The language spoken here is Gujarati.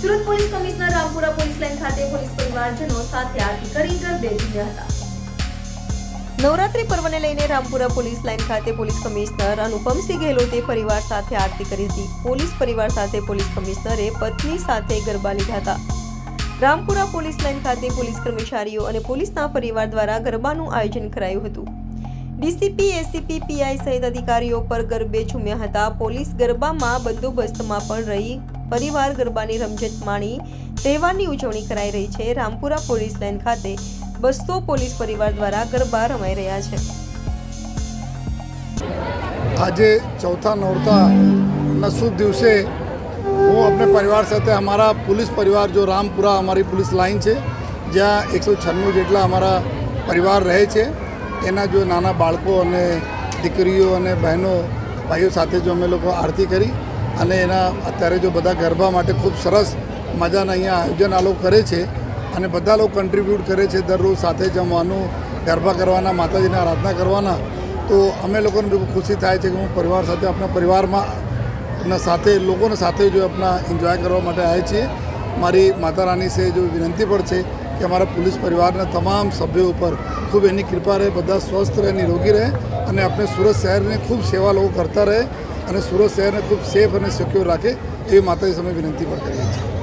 Surat police commissioner Rampura police line ખાતે પોલીસ પરિવારજનો સાથે આરતી કરી ગરબે ઝૂમ્યા હતા. નવરાત્રી પર્વને લઈને રામપુરા પોલીસ લાઇન ખાતે પોલીસ કમિશનર અનુપમસિંહ ગેહલોતે પરિવાર સાથે આરતી કરી હતી. પોલીસ પરિવાર સાથે પોલીસ કમિશનરે પત્ની સાથે ગરબા લીધા હતા. રામપુરા પોલીસ લાઇન ખાતે પોલીસ કર્મચારીઓ અને પોલીસના પરિવાર દ્વારા ગરબાનું આયોજન કરાયું હતું. ડીસીપી એસીપી પીઆઈ સહિત અધિકારીઓ પર ગરબે ઝૂમ્યા હતા. પોલીસ ગરબામાં બંદોબસ્તમાં પણ રહી. પરિવાર ગરબાની રમઝટ માણી તહેવારની ઉજવણી કરાઈ રહી છે. રામપુરા પોલીસ લાઇન ખાતે બસો પોલીસ પરિવાર દ્વારા ગરબા રમાઈ રહ્યા છે. આજે ચોથા નોરતા નસુબ દિવસે હું અપને પરિવાર સાથે અમારા પોલીસ પરિવાર, જો રામપુરા અમારી પોલીસ લાઇન છે, જ્યાં એકસો છન્નું જેટલા અમારા પરિવાર રહે છે. એના જો નાના બાળકો અને દીકરીઓ અને બહેનો, ભાઈઓ સાથે જો અમે લોકો આરતી કરી અને એના અત્યારે જો બધા ગરબા માટે ખૂબ સરસ મજાના અહીંયા આયોજન આ લોકો કરે છે અને બધા લોકો કન્ટ્રીબ્યુટ કરે છે દરરોજ સાથે જમવાનું ગરબા કરવાના, માતાજીને આરાધના કરવાના. તો અમે લોકોને બી ખુશી થાય છે કે હું પરિવાર સાથે, આપણા પરિવારમાં સાથે, લોકોને સાથે જો આપણા એન્જોય કરવા માટે આવે છીએ. મારી માતા રાની સે જો વિનંતી પણ છે કે અમારા પોલીસ પરિવારના તમામ સભ્યો ઉપર ખૂબ એની કૃપા રહે, બધા સ્વસ્થ રહે, નિરોગી રહે અને આપણે સુરત શહેરને ખૂબ સેવા લોકો કરતા રહે અને સુરત શહેરને ખૂબ સેફ અને સિક્યોર રાખે એવી માતાજી સમય વિનંતી પણ કરીએ છીએ.